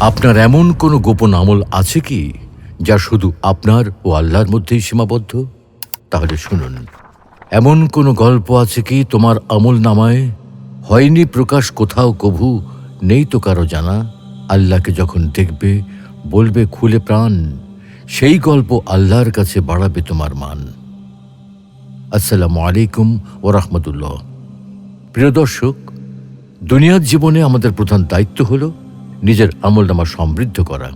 আপনার এমন কোনো গোপন আমল আছে কি যা শুধু আপনার ও আল্লাহর মধ্যেই সীমাবদ্ধ? তাহলে শুনুন। এমন কোনো গল্প আছে কি তোমার আমল নামায়? হয়নি প্রকাশ কোথাও, কভু নেই তো কারও জানা। আল্লাহকে যখন দেখবে, বলবে খুলে প্রাণ, সেই গল্প আল্লাহর কাছে বাড়াবে তোমার মান। আসসালামু আলাইকুম ও রহমতুল্লাহ। প্রিয় দর্শক, দুনিয়ার জীবনে আমাদের প্রধান দায়িত্ব হল নিজের আমলনামা সমৃদ্ধ করা।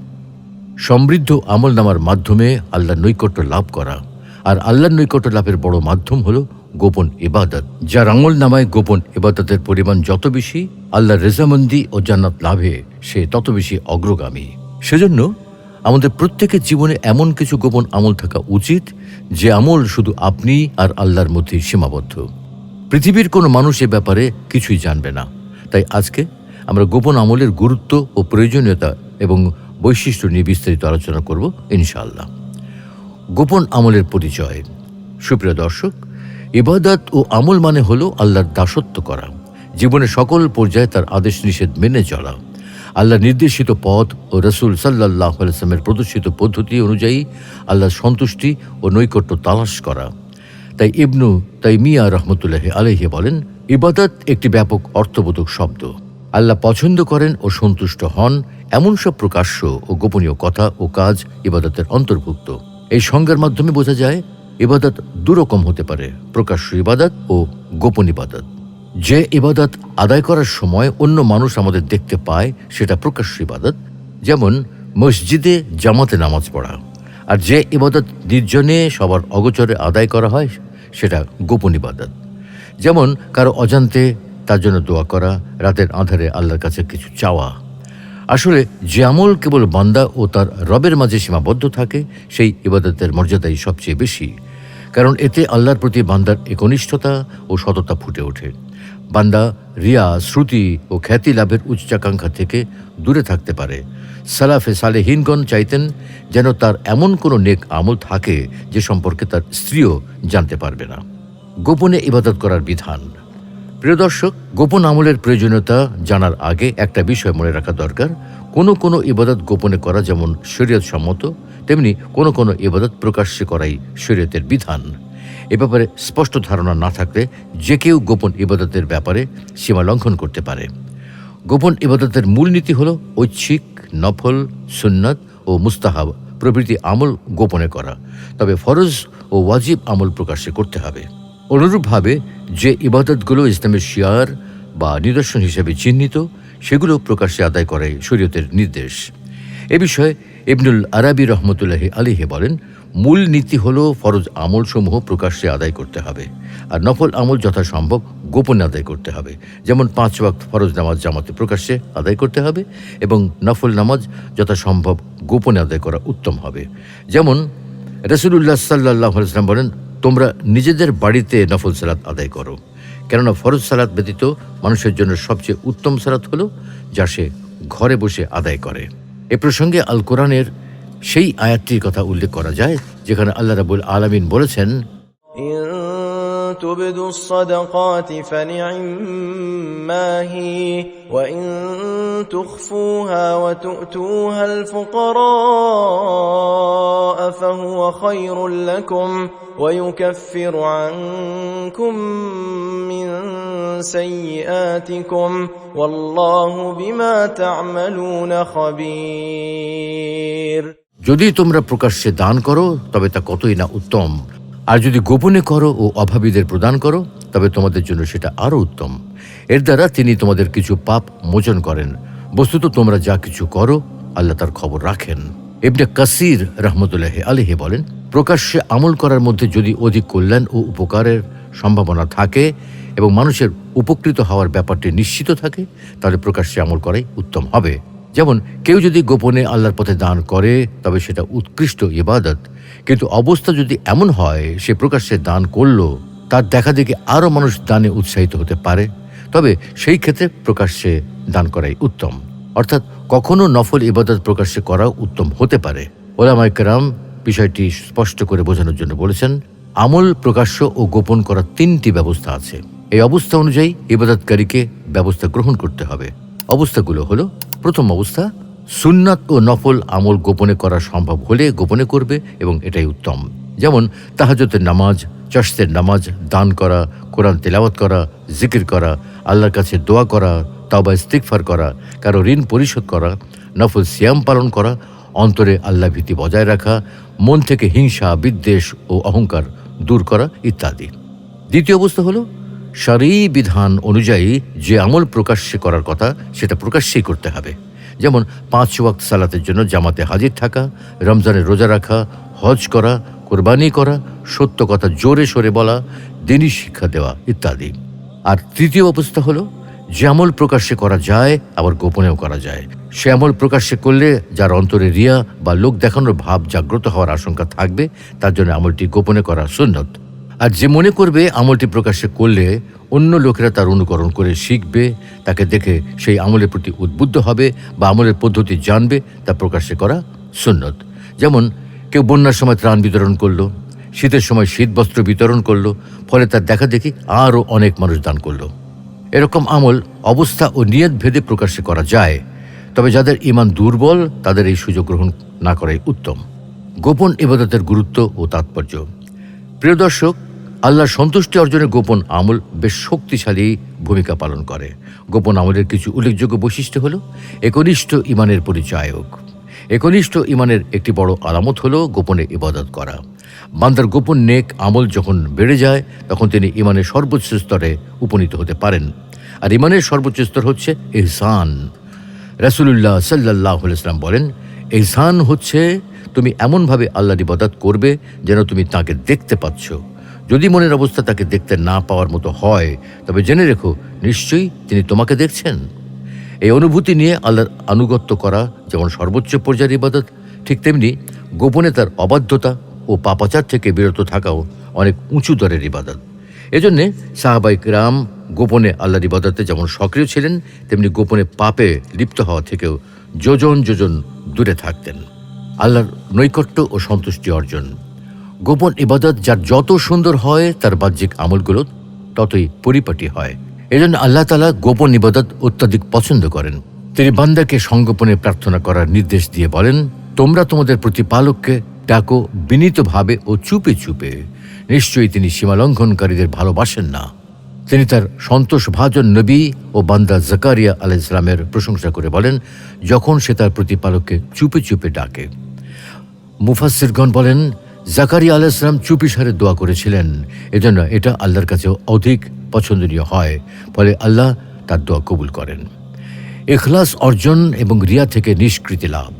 সমৃদ্ধ আমলনামার মাধ্যমে আল্লাহর নৈকট্য লাভ করা। আর আল্লাহর নৈকট্য লাভের বড় মাধ্যম হল গোপন ইবাদত। যার আমল নামায় গোপন ইবাদতের পরিমাণ যত বেশি, আল্লাহর রেজামন্দি ও জান্নাত লাভে সে তত বেশি অগ্রগামী। সেজন্য আমাদের প্রত্যেকের জীবনে এমন কিছু গোপন আমল থাকা উচিত, যে আমল শুধু আপনি আর আল্লাহর মধ্যেই সীমাবদ্ধ। পৃথিবীর কোনো মানুষ এ ব্যাপারে কিছুই জানবে না। তাই আজকে আমরা গোপন আমলের গুরুত্ব ও প্রয়োজনীয়তা এবং বৈশিষ্ট্য নিয়ে বিস্তারিত আলোচনা করব, ইনশাআল্লাহ। গোপন আমলের পরিচয়। সুপ্রিয় দর্শক, ইবাদত ও আমল মানে হলো আল্লাহর দাসত্ব করা। জীবনের সকল পর্যায়ে তার আদেশ নিষেধ মেনে চলা। আল্লাহ নির্দেশিত পথ ও রসুল সাল্লাহ আলসালামের প্রদর্শিত পদ্ধতি অনুযায়ী আল্লাহর সন্তুষ্টি ও নৈকট্য তালাশ করা। তাই ইবনু তাই মিয়া রহমতুল্লাহ আলহে বলেন, ইবাদত একটি ব্যাপক অর্থবোধক শব্দ। আল্লাহ পছন্দ করেন ও সন্তুষ্ট হন, এমন সব প্রকাশ্য ও গোপনীয় কথা ও কাজ ইবাদতের অন্তর্ভুক্ত। এই সংজ্ঞার মাধ্যমে বোঝা যায়, ইবাদত দুরকম হতে পারে, প্রকাশ্য ইবাদত ও গোপন ইবাদত। যে ইবাদত আদায় করার সময় অন্য মানুষ আমাদের দেখতে পায়, সেটা প্রকাশ্য ইবাদত, যেমন মসজিদে জামাতে নামাজ পড়া। আর যে ইবাদত নির্জনে সবার অগোচরে আদায় করা হয়, সেটা গোপন ইবাদত। যেমন কারও অজান্তে তার জন্য দোয়া করা, রাতের আধারে আল্লাহর কাছে কিছু চাওয়া। আসলে যে আমল কেবল বান্দা ও তার রবের মাঝে সীমাবদ্ধ থাকে, সেই ইবাদতের মর্যাদাই সবচেয়ে বেশি। কারণ এতে আল্লাহর প্রতি বান্দার একনিষ্ঠতা ও সততা ফুটে ওঠে। বান্দা রিয়া, শ্রুতি ও খ্যাতি লাভের উচ্চাকাঙ্ক্ষা থেকে দূরে থাকতে পারে। সালাফে সালেহিনগণ চাইতেন যেন তার এমন কোনো নেক আমল থাকে যে সম্পর্কে তার স্ত্রীও জানতে পারবে না। গোপনে ইবাদত করার বিধান প্রিয় দর্শক, গোপন আমলের প্রয়োজনীয়তা জানার আগে একটা বিষয় মনে রাখা দরকার। কোনো কোনো ইবাদত গোপনে করা যেমন শরীয়ত সম্মত, তেমনি কোনো কোনো ইবাদত প্রকাশ্যে করাই শরীয়তের বিধান। এ ব্যাপারে স্পষ্ট ধারণা না থাকলে যে কেউ গোপন ইবাদতের ব্যাপারে সীমা লঙ্ঘন করতে পারে। গোপন ইবাদতের মূলনীতি হল ঐচ্ছিক, নফল, সুন্নত ও মুস্তাহাব প্রভৃতি আমল গোপনে করা। তবে ফরজ ও ওয়াজিব আমল প্রকাশ্যে করতে হবে। অনুরূপভাবে যে ইবাদতগুলো ইসলামের শিয়ার বা নিদর্শন হিসেবে চিহ্নিত, সেগুলো প্রকাশ্যে আদায় করে শরীয়তের নির্দেশ। এ বিষয়ে ইবনুল আরাবি রহমতুল্লাহি আলিহে বলেন, মূল নীতি হল ফরজ আমলসমূহ প্রকাশ্যে আদায় করতে হবে, আর নফল আমল যথাসম্ভব গোপনে আদায় করতে হবে। যেমন পাঁচ ওয়াক্ত ফরজ নামাজ জামাতে প্রকাশ্যে আদায় করতে হবে এবং নফল নামাজ যথাসম্ভব গোপনে আদায় করা উত্তম হবে। যেমন রসুল্লাহ সাল্লাহ সাল্লাম বলেন তোমরা নিজেদের বাড়িতে নফল সালাত আদায় করো। কেননা ফরজ সালাত ব্যতীত মানুষের জন্য সবচেয়ে উত্তম সালাত হল যা সে ঘরে বসে আদায় করে। এ প্রসঙ্গে আল কোরআনের সেই আয়াতটির কথা উল্লেখ করা যায়, যেখানে আল্লাহ রাবুল আলমিন বলেছেন تبدوا الصدقات فنعما هي وإن تخفوها وتؤتوها الفقراء فهو خير لكم ويكفر عنكم من سيئاتكم والله بما تعملون خبير যদি তোমরা প্রকাশ্যে দান করো তবে তা কতই না উত্তম আর যদি গোপনে করো ও অভাবীদের প্রদান করো, তবে তোমাদের জন্য সেটা আরও উত্তম। এর দ্বারা তিনি তোমাদের কিছু পাপ মোচন করেন। বস্তুত তোমরা যা কিছু করো, আল্লাহ তার খবর রাখেন। ইবনে কাসির রহমতুল্লাহ আলিহে বলেন, প্রকাশ্যে আমল করার মধ্যে যদি অধিক কল্যাণ ও উপকারের সম্ভাবনা থাকে এবং মানুষের উপকৃত হওয়ার ব্যাপারটি নিশ্চিত থাকে, তাহলে প্রকাশ্যে আমল করাই উত্তম হবে। যেমন কেউ যদি গোপনে আল্লাহর পথে দান করে, তবে সেটা উৎকৃষ্ট ইবাদত। কিন্তু অবস্থা যদি এমন হয়, সে প্রকাশ্যে দান করল, তার দেখা দেখে আরও মানুষ দানে উৎসাহিত হতে পারে। তবে সেই ক্ষেত্রে প্রকাশ্যে দান করাই উত্তম। অর্থাৎ কখনো নফল ইবাদত প্রকাশ্যে করাও উত্তম হতে পারে। ওলামাইকরাম বিষয়টি স্পষ্ট করে বোঝানোর জন্য বলেছেন, আমল প্রকাশ্য ও গোপন করার তিনটি ব্যবস্থা আছে। এই অবস্থা অনুযায়ী ইবাদতকারীকে ব্যবস্থা গ্রহণ করতে হবে। অবস্থাগুলো হলো প্রথম অবস্থা, সুন্নাত ও নফল আমল গোপনে করা সম্ভব হলে গোপনে করবে এবং এটাই উত্তম। যেমন তাহাজতের নামাজ চস্তের নামাজ, দান করা, কোরআন তেলাওয়াত করা, জিকির করা, আল্লাহর কাছে দোয়া করা, তাওবা ইস্তিকফার করা, কারও ঋণ পরিশোধ করা, নফল সিয়াম পালন করা, অন্তরে আল্লাহ ভীতি বজায় রাখা, মন থেকে হিংসা, বিদ্বেষ ও অহংকার দূর করা ইত্যাদি। দ্বিতীয় অবস্থা হলো সারি বিধান অনুযায়ী যে আমল প্রকাশ্যে করার কথা, সেটা প্রকাশ্যেই করতে হবে। যেমন পাঁচ ওয়াক্ত সালাতের জন্য জামাতে হাজির থাকা, রমজানের রোজা রাখা, হজ করা, কোরবানি করা, সত্য কথা জোরে সরে বলা দিনই শিক্ষা দেওয়া ইত্যাদি। আর তৃতীয় অবস্থা হলো, যে আমল প্রকাশ্যে করা যায়, আবার গোপনেও করা যায়। সে আমল প্রকাশ্যে করলে যার অন্তরে রিয়া বা লোক দেখানোর ভাব জাগ্রত হওয়ার আশঙ্কা থাকবে, তার জন্য আমলটি গোপনে করা সুন্নত। আর যে মনে করবে আমলটি প্রকাশ্যে করলে অন্য লোকেরা তার অনুকরণ করে শিখবে, তাকে দেখে সেই আমলের প্রতি উদ্বুদ্ধ হবে বা আমলের পদ্ধতি জানবে তা প্রকাশ্যে করা সুন্নত। যেমন, কেউ বন্যার সময় ত্রাণ বিতরণ করল, শীতের সময় শীত বস্ত্র বিতরণ করল, ফলে তার দেখা দেখি আরও অনেক মানুষ দান করল। এরকম আমল অবস্থা ও নিয়ত ভেদে প্রকাশ্যে করা যায়, তবে যাদের ইমান দুর্বল, তাদের এই সুযোগ গ্রহণ না করাই উত্তম। গোপন ইবাদতের গুরুত্ব ও তাৎপর্য। প্রিয় দর্শক, আল্লাহর সন্তুষ্টি অর্জনে গোপন আমল বেশ শক্তিশালী ভূমিকা পালন করে। গোপন আমলের কিছু উল্লেখযোগ্য বৈশিষ্ট্য হল, একনিষ্ঠ ইমানের পরিচায়ক। একনিষ্ঠ ইমানের একটি বড় আলামত হলো গোপনে ইবাদত করা। বান্দার গোপন নেক আমল যখন বেড়ে যায়, তখন তিনি ইমানের সর্বোচ্চ স্তরে উপনীত হতে পারেন। আর ইমানের সর্বোচ্চ স্তর হচ্ছে ইহসান রাসুলুল্লাহ সাল্লাহ ইসলাম বলেন ইহসান হচ্ছে, তুমি এমনভাবে আল্লাহর ইবাদত করবে যেন তুমি তাকে দেখতে পাচ্ছ। যদি মনের অবস্থা তাকে দেখতে না পাওয়ার মতো হয়, তবে জেনে রেখো, নিশ্চয়ই তিনি তোমাকে দেখছেন। এই অনুভূতি নিয়ে আল্লাহর আনুগত্য করা যেমন সর্বোচ্চ পর্যায়ের ইবাদত, ঠিক তেমনি গোপনে তার অবাধ্যতা ও পাপাচার থেকে বিরত থাকাও অনেক উঁচু দরের ইবাদত। এজন্যে সাহাবাইক রাম গোপনে আল্লাহর ইবাদতে যেমন সক্রিয় ছিলেন, তেমনি গোপনে পাপে লিপ্ত হওয়া থেকেও যোজন যোজন দূরে থাকতেন। আল্লাহর নৈকট্য ও সন্তুষ্টি অর্জন। গোপন ইবাদত যার যত সুন্দর হয়, তার বাহ্যিক আমলগুলো ততই পরিপাটি হয়। এজন্য আল্লাহ তালা গোপন ইবাদত অত্যাধিক পছন্দ করেন। তিনি বান্দাকে সংগোপনে প্রার্থনা করার নির্দেশ দিয়ে বলেন, তোমরা তোমাদের প্রতিপালককে ডাকো বিনীতভাবে ও চুপে চুপে। নিশ্চয়ই তিনি সীমালঙ্ঘনকারীদের ভালোবাসেন না। তিনি তার সন্তোষ ভাজন নবী ও বান্দা জাকারিয়া আলাহ ইসলামের প্রশংসা করে বলেন, যখন সে তার প্রতিপালককে চুপে চুপে ডাকে। মুফাসিরগণ বলেন, জাকারিয়া আলাহ ইসলাম চুপিসারে দোয়া করেছিলেন। এজন্য এটা আল্লাহর কাছে অধিক পছন্দনীয় হয়। ফলে আল্লাহ তার দোয়া কবুল করেন। এখলাস অর্জন এবং রিয়া থেকে নিষ্কৃতি লাভ।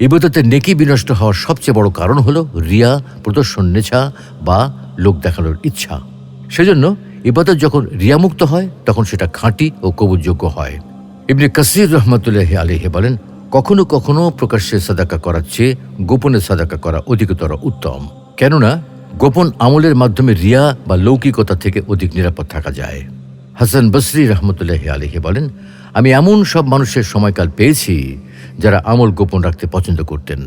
ইবাদতের নেকি বিনষ্ট হওয়ার সবচেয়ে বড় কারণ হলো রিয়া, প্রদর্শন নেছা বা লোক দেখানোর ইচ্ছা। সেজন্য ইবাদত যখন রিয়ামুক্ত হয়, তখন সেটা খাঁটি ও কবুলযোগ্য হয়। ইবনে কাসির রহমতুল্লাহ আলহে বলেন, কখনো কখনো প্রকাশ্যে সাদাকা করার চেয়ে গোপনে সাদাকা করা অধিকতর উত্তম। কেননা, গোপন আমলের মাধ্যমে রিয়া বা লৌকিকতা থেকে অধিক নিরাপদ থাকা যায়। হাসান বসরি রহমতুল্লাহ আলহি বলেন, আমি এমন সব মানুষের সময়কাল পেয়েছি, যারা আমল গোপন রাখতে পছন্দ করতেন।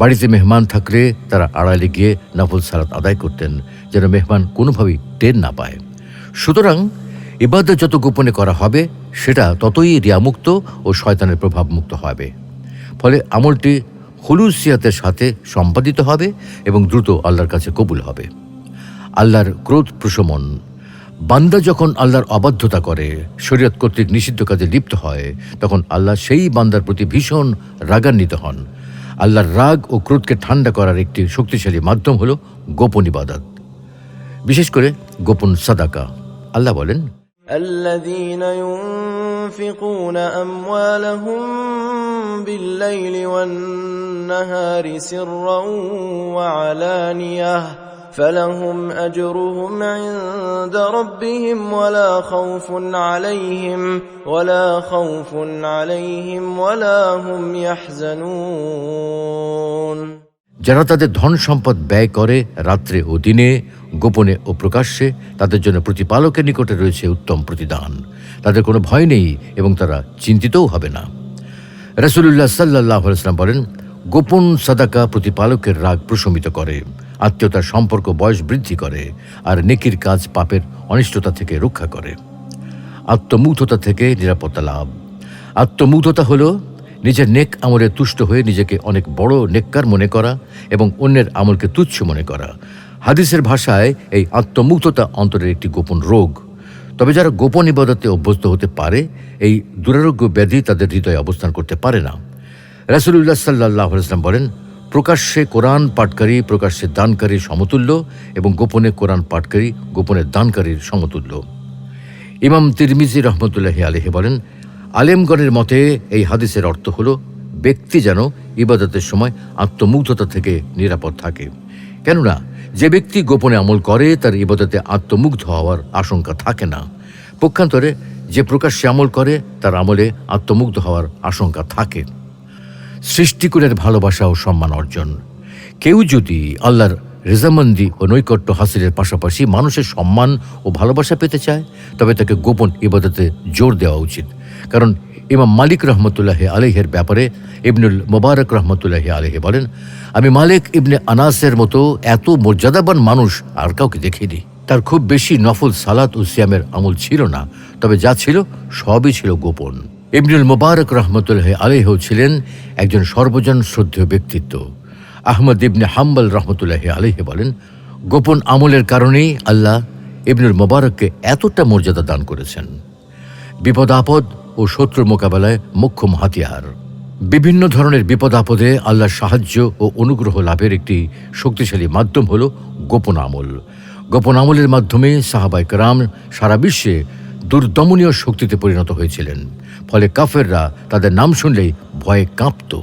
বাড়িতে মেহমান থাকলে তারা আড়ালে গিয়ে নফল সালাত আদায় করতেন, যেন মেহমান কোনোভাবেই টের না পায়। সুতরাং ইবাদত যত গোপনে করা হবে, সেটা ততই রিয়ামুক্ত ও শয়তানের প্রভাব মুক্ত হবে। ফলে আমলটি হুলুসিয়াতের সাথে সম্পাদিত হবে এবং দ্রুত আল্লাহর কাছে কবুল হবে। আল্লাহর ক্রোধ প্রশমন। বান্দা যখন আল্লাহর অবাধ্যতা করে, শরীয়ত কর্তৃক নিষিদ্ধ কাজে লিপ্ত হয়, তখন আল্লাহ সেই বান্দার প্রতি ভীষণ রাগান্বিত হন। আল্লাহর রাগ ও ক্রোধকে ঠান্ডা করার একটি শক্তিশালী মাধ্যম হল গোপন ইবাদত। বিশেষ করে গোপন সাদাকা। আল্লাহ বলেন الذين ينفقون أموالهم بالليل والنهار سرا وعلانية فلهم أجرهم عند ربهم ولا خوف عليهم ولا خوف عليهم ولا هم يحزنون যারা তাদের ধন সম্পদ ব্যয় করে রাত্রে ও দিনে, গোপনে ও প্রকাশ্যে, তাদের জন্য প্রতিপালকের নিকটে রয়েছে উত্তম প্রতিদান। তাদের কোনো ভয় নেই এবং তারা চিন্তিতও হবে না। রসুল্লাহ সাল্লাহ ইসলাম বলেন, গোপন সাদাকা প্রতিপালকের রাগ প্রশমিত করে আত্মীয়তার সম্পর্ক বয়স বৃদ্ধি করে, আর নেকির কাজ পাপের অনিষ্টতা থেকে রক্ষা করে। আত্মমুগ্ধতা থেকে নিরাপত্তা লাভ। আত্মমুগ্ধতা হল নিজের নেক আমলে তুষ্ট হয়ে নিজেকে অনেক বড় নেককার মনে করা এবং অন্যের আমলকে তুচ্ছ মনে করা। হাদিসের ভাষায় এই আত্মমুগ্ধতা অন্তরের একটি গোপন রোগ। তবে যারা গোপন ইবাদতে অভ্যস্ত হতে পারে, এই দুরারোগ্য ব্যাধি তাদের হৃদয়ে অবস্থান করতে পারে না। রাসুলুল্লাহ সাল্লাহ ইসলাম বলেন, প্রকাশ্যে কোরআন পাঠকারী, প্রকাশ্যে দানকারীর সমতুল্য এবং গোপনে কোরআন পাঠকারী, গোপনে দানকারীর সমতুল্য। ইমাম তিরমিজি রহমতুল্লাহ আলহে বলেন আলেমগণের মতে এই হাদিসের অর্থ হল, ব্যক্তি যেন ইবাদতের সময় আত্মমুগ্ধতা থেকে নিরাপদ থাকে। কেননা, যে ব্যক্তি গোপনে আমল করে, তার ইবাদতে আত্মমুগ্ধ হওয়ার আশঙ্কা থাকে না। পক্ষান্তরে, যে প্রকাশ্যে আমল করে, তার আমলে আত্মমুগ্ধ হওয়ার আশঙ্কা থাকে। সৃষ্টিকুলের ভালোবাসা ও সম্মান অর্জন। কেউ যদি আল্লাহর রেজামন্দি ও নৈকট্য হাসিলের পাশাপাশি মানুষের সম্মান ও ভালোবাসা পেতে চায়, তবে তাকে গোপন ইবাদতে জোর দেওয়া উচিত। কারণ ইমাম মালিক রহমতুল্লাহ আলহের ব্যাপারে ইবনুল মোবারক রহমতুল্লাহ আলহে বলেন, আমি মালিক ইবনে আনাসের মতো এত মর্যাদাবান মানুষ আর কাউকে দেখিনি। তার খুব বেশি নফল সালাত ও সিয়ামের আমল ছিল না, তবে যা ছিল সবই ছিল গোপন। ইবনুল মোবারক রহমতুল্লাহ আলহ ছিলেন একজন সর্বজন শ্রদ্ধেয় ব্যক্তিত্ব। আহমদ ইবনে হাম্বল রহমতুল্লাহ আলহে বলেন, গোপন আমলের কারণেই আল্লাহ ইবনুল মোবারককে এতটা মর্যাদা দান করেছেন। বিপদ আপদ ও শত্রু মোকাবেলায় মোক্ষম হাতিয়ার। বিভিন্ন ধরনের বিপদ আপদে আল্লাহর সাহায্য ও অনুগ্রহ লাভের একটি শক্তিশালী মাধ্যম হল গোপন আমল। গোপন আমলের মাধ্যমে সাহাবাই রাম সারা বিশ্বে দুর্দমনীয় শক্তিতে পরিণত হয়েছিলেন। ফলে কাফেররা তাদের নাম শুনলেই ভয়ে কাঁপত।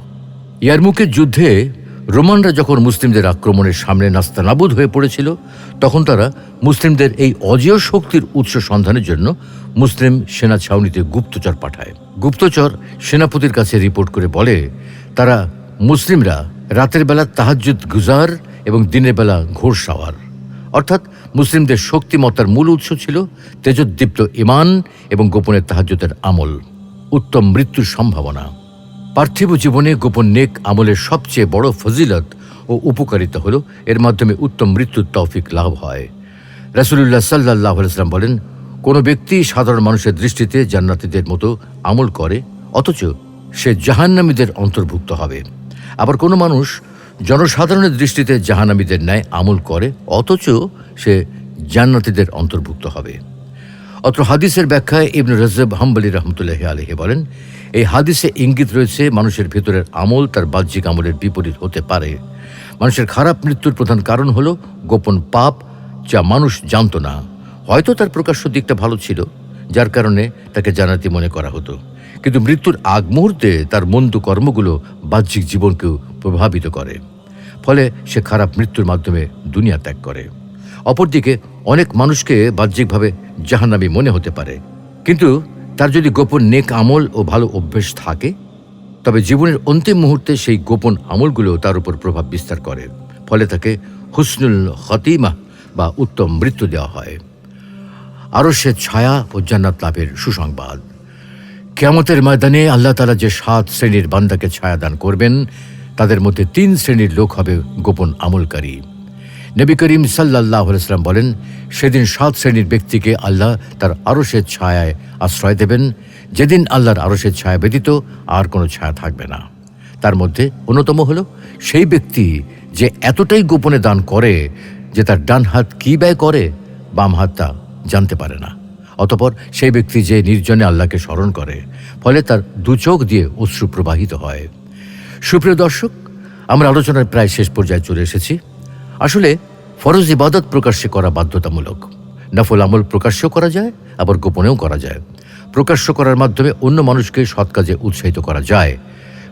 ইয়ারমুকের যুদ্ধে রোমানরা যখন মুসলিমদের আক্রমণের সামনে নাস্তানাবুদ হয়ে পড়েছিল, তখন তারা মুসলিমদের এই অজেয় শক্তির উৎস সন্ধানের জন্য মুসলিম সেনা ছাউনিতে গুপ্তচর পাঠায়। গুপ্তচর সেনাপতির কাছে রিপোর্ট করে বলে, তারা মুসলিমরা রাতের বেলা তাহাজ্জুদ গুজার এবং দিনের বেলা ঘোর সাওয়ার। অর্থাৎ মুসলিমদের শক্তিমত্তার মূল উৎস ছিল তেজোদ্দীপ্ত ইমান এবং গোপনের তাহাজ্জুদের আমল। উত্তম মৃত্যুর সম্ভাবনা। পার্থিব জীবনে গোপন নেক আমলের সবচেয়ে বড় ফজিলত ও উপকারিতা হল এর মাধ্যমে উত্তম মৃত্যুর তৌফিক লাভ হয়। রাসুলুল্লাহ সাল্লাহ আলাইসলাম বলেন, কোনো ব্যক্তি সাধারণ মানুষের দৃষ্টিতে জান্নাতীদের মতো আমল করে, অথচ সে জাহান্নামীদের অন্তর্ভুক্ত হবে। আবার কোনো মানুষ জনসাধারণের দৃষ্টিতে জাহান্নামীদের ন্যায় আমল করে, অথচ সে জান্নাতীদের অন্তর্ভুক্ত হবে। অত্র হাদিসের ব্যাখ্যায় ইবনু রজব হাম্বলি রহমতুল্লাহ আলহে বলেন, এই হাদিসে ইঙ্গিত রয়েছে মানুষের ভেতরের আমল তার বাহ্যিক আমলের বিপরীত হতে পারে। মানুষের খারাপ মৃত্যুর প্রধান কারণ হল গোপন পাপ যা মানুষ জানত না। হয়তো তার প্রকাশ্য দিকটা ভালো ছিল, যার কারণে তাকে জানাতি মনে করা হতো। কিন্তু মৃত্যুর আগ মুহূর্তে তার মন্দ কর্মগুলো বাহ্যিক জীবনকেও প্রভাবিত করে। ফলে সে খারাপ মৃত্যুর মাধ্যমে দুনিয়া ত্যাগ করে। অপরদিকে অনেক মানুষকে বাহ্যিকভাবে জাহান্নামী মনে হতে পারে। কিন্তু তার যদি গোপন নেক আমল ও ভালো অভ্যেস থাকে, তবে জীবনের অন্তিম মুহূর্তে সেই গোপন আমলগুলো তার উপর প্রভাব বিস্তার করে। ফলে তাকে হুসনুল হতিমা বা উত্তম মৃত্যু দেওয়া হয়। আরও সে ছায়া ও জান্নাত লাভের সুসংবাদ। কেয়ামতের ময়দানে আল্লাহ তালা যে সাত শ্রেণির বান্দাকে ছায়া দান করবেন, তাদের মধ্যে তিন শ্রেণির লোক হবে গোপন আমলকারী। নবী করিম সাল্লাহ আলাইসাল্লাম বলেন, সেদিন সাত শ্রেণির ব্যক্তিকে আল্লাহ তার আরশের ছায়ায় আশ্রয় দেবেন। যেদিন আল্লাহর আরশের ছায়া ব্যতীত আর কোনো ছায়া থাকবে না। তার মধ্যে অন্যতম হলো, সেই ব্যক্তি যে এতটাই গোপনে দান করে যে তার ডান হাত কী ব্যয় করে, বাম হাত তা জানতে পারে না। অতপর সেই ব্যক্তি যে নির্জনে আল্লাহকে স্মরণ করে, ফলে তার দু চোখ দিয়ে অশ্রু প্রবাহিত হয়। সুপ্রিয় দর্শক, আমরা আলোচনার প্রায় শেষ পর্যায়ে চলে এসেছি। আসলে ফরজ ইবাদত প্রকাশ্যে করা বাধ্যতামূলক। নফল আমল প্রকাশ্য করা যায়, আবার গোপনেও করা যায়। প্রকাশ্য করার মাধ্যমে অন্য মানুষকে সৎ কাজে উৎসাহিত করা যায়।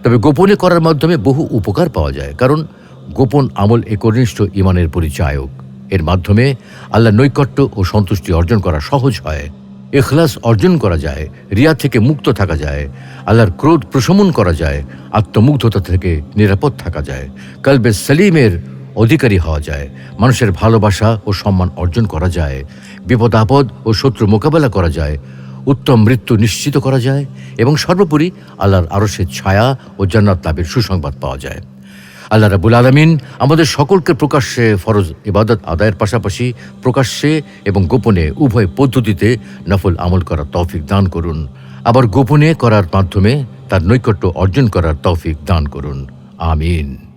তবে গোপনে করার মাধ্যমে বহু উপকার পাওয়া যায়, কারণ গোপন আমল একনিষ্ঠ ইমানের পরিচায়ক। এর মাধ্যমে আল্লাহ নৈকট্য ও সন্তুষ্টি অর্জন করা সহজ হয়। এখলাস অর্জন করা যায়, রিয়া থেকে মুক্ত থাকা যায়, আল্লাহর ক্রোধ প্রশমন করা যায়, আত্মমুগ্ধতা থেকে নিরাপদ থাকা যায়। কালবে সালিমের অধিকারী হওয়া যায়, মানুষের ভালোবাসা ও সম্মান অর্জন করা যায়, বিপদ আপদ ও শত্রু মোকাবেলা করা যায়, উত্তম মৃত্যু নিশ্চিত করা যায় এবং সর্বোপরি আল্লাহর আরশের ছায়া ও জান্নাত লাভের সুসংবাদ পাওয়া যায়। আল্লাহ রাবুল আলমিন আমাদের সকলকে প্রকাশ্যে ফরজ ইবাদত আদায়ের পাশাপাশি প্রকাশ্যে এবং গোপনে উভয় পদ্ধতিতে নফল আমল করার তৌফিক দান করুন। আবার গোপনে করার মাধ্যমে তার নৈকট্য অর্জন করার তৌফিক দান করুন। আমিন।